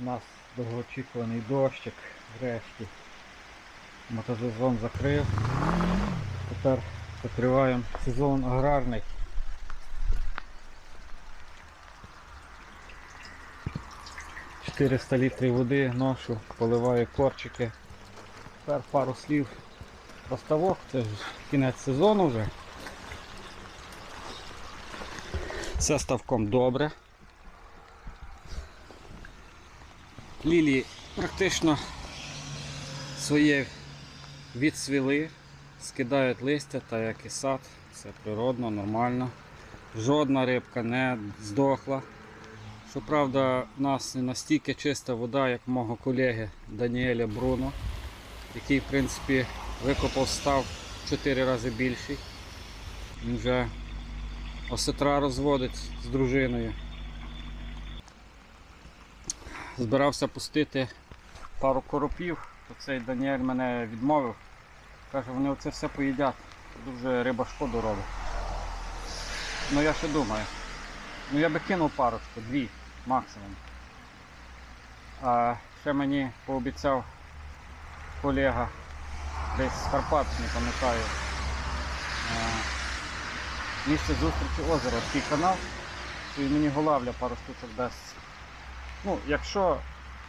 у нас довгоочікуваний дощик врешті. Мотосезон закрив. Тепер закриваємо сезон аграрний. — 400 літрів води ношу, поливаю корчики. Тепер пару слів про ставок, це ж кінець сезону вже. Все ставком добре. Лілії практично своє відсвіли, скидають листя, та як і сад, все природно, нормально. Жодна рибка не здохла. Щоправда, в нас не настільки чиста вода, як мого колеги Даніеля Бруно, який, в принципі, викопав став в 4 рази більший. Він вже осетра розводить з дружиною. Збирався пустити пару коропів, то цей Даніель мене відмовив. Каже, вони оце все поїдять. Дуже риба шкоду робить. Ну я ще думаю. Ну я би кинув парочку, дві максимум. А ще мені пообіцяв колега десь з Карпат, не пам'ятаю. Місце зустрічі озера, такий канал, і мені голавля пару штучок дасть. Ну, якщо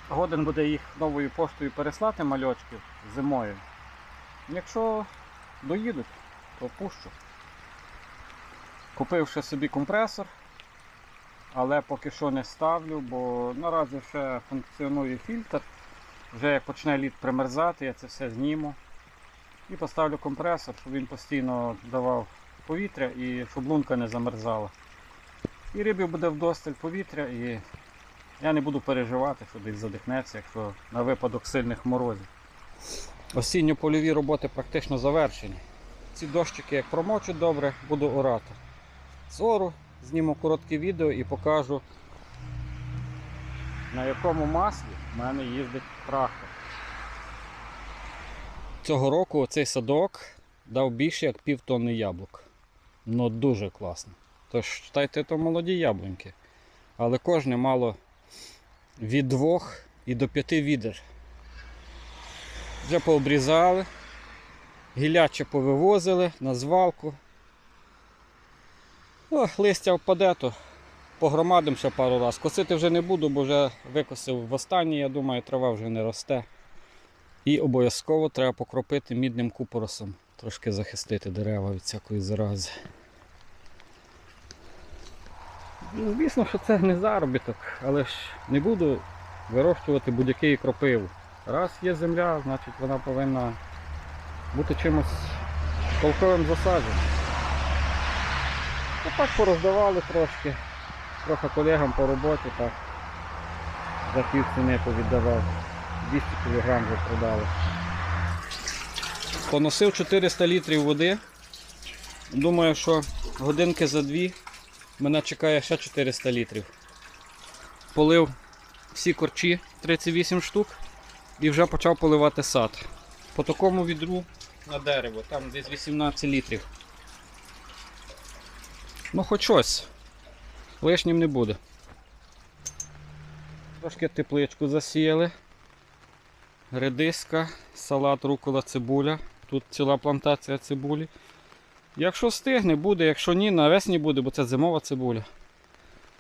годен буде їх новою поштою переслати мальочків зимою, якщо доїдуть, то пущу. Купив ще собі компресор, але поки що не ставлю, бо наразі ще функціонує фільтр. Вже як почне лід примерзати, я це все зніму. І поставлю компресор, щоб він постійно давав повітря і щоб лунка не замерзала. І рибі буде вдосталь повітря і я не буду переживати, що десь задихнеться, якщо на випадок сильних морозів. Осінньо-польові роботи практично завершені. Ці дощики, як промочу добре, буду орати. Зору, зніму коротке відео і покажу, на якому маслі в мене їздить трактор. Цього року цей садок дав більше як пів тонни яблук. Ну дуже класно. Тож читайте, то молоді яблуньки. Але кожне мало від двох і до п'яти відер. Вже пообрізали, гіляче повивозили на звалку. О, листя впаде, то погромадим ще пару раз. Косити вже не буду, бо вже викосив в останній, я думаю, трава вже не росте. І обов'язково треба покропити мідним купоросом, трошки захистити дерева від всякої зарази. Ну, Звісно, що це не заробіток, але ж не буду вирощувати будь-який кропиву. Раз є земля, значить вона повинна бути чимось толковим засадженням. Ну, так пороздавали трошки, трохи колегам по роботі так. За пів ціни повіддавав. 200 кг вже продали. Поносив 400 літрів води. Думаю, що годинки за дві мене чекає ще 400 літрів. Полив всі корчі 38 штук і вже почав поливати сад. По такому відру на дерево, там десь 18 літрів. Ну хоч щось. Лишнім не буде. Трошки тепличку засіяли. Редиска, салат, рукола, цибуля. Тут ціла плантація цибулі. Якщо встигне, буде, якщо ні, навесні буде, бо це зимова цибуля.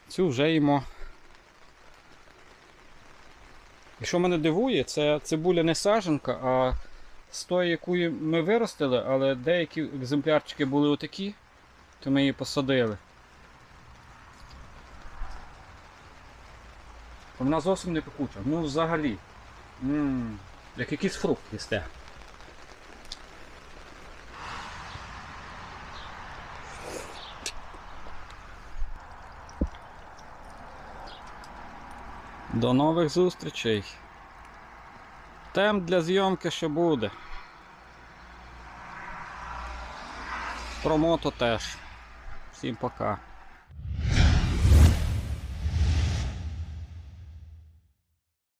Цю вже їмо. І що мене дивує, це цибуля не саженка, а з тої, яку ми виростили, але деякі екземплярчики були отакі, то ми її посадили. Вона зовсім не пекуча. Ну взагалі. М, Як якийсь фрукт їсте. До нових зустрічей. Тем для зйомки ще буде. Про мото теж. Всім пока.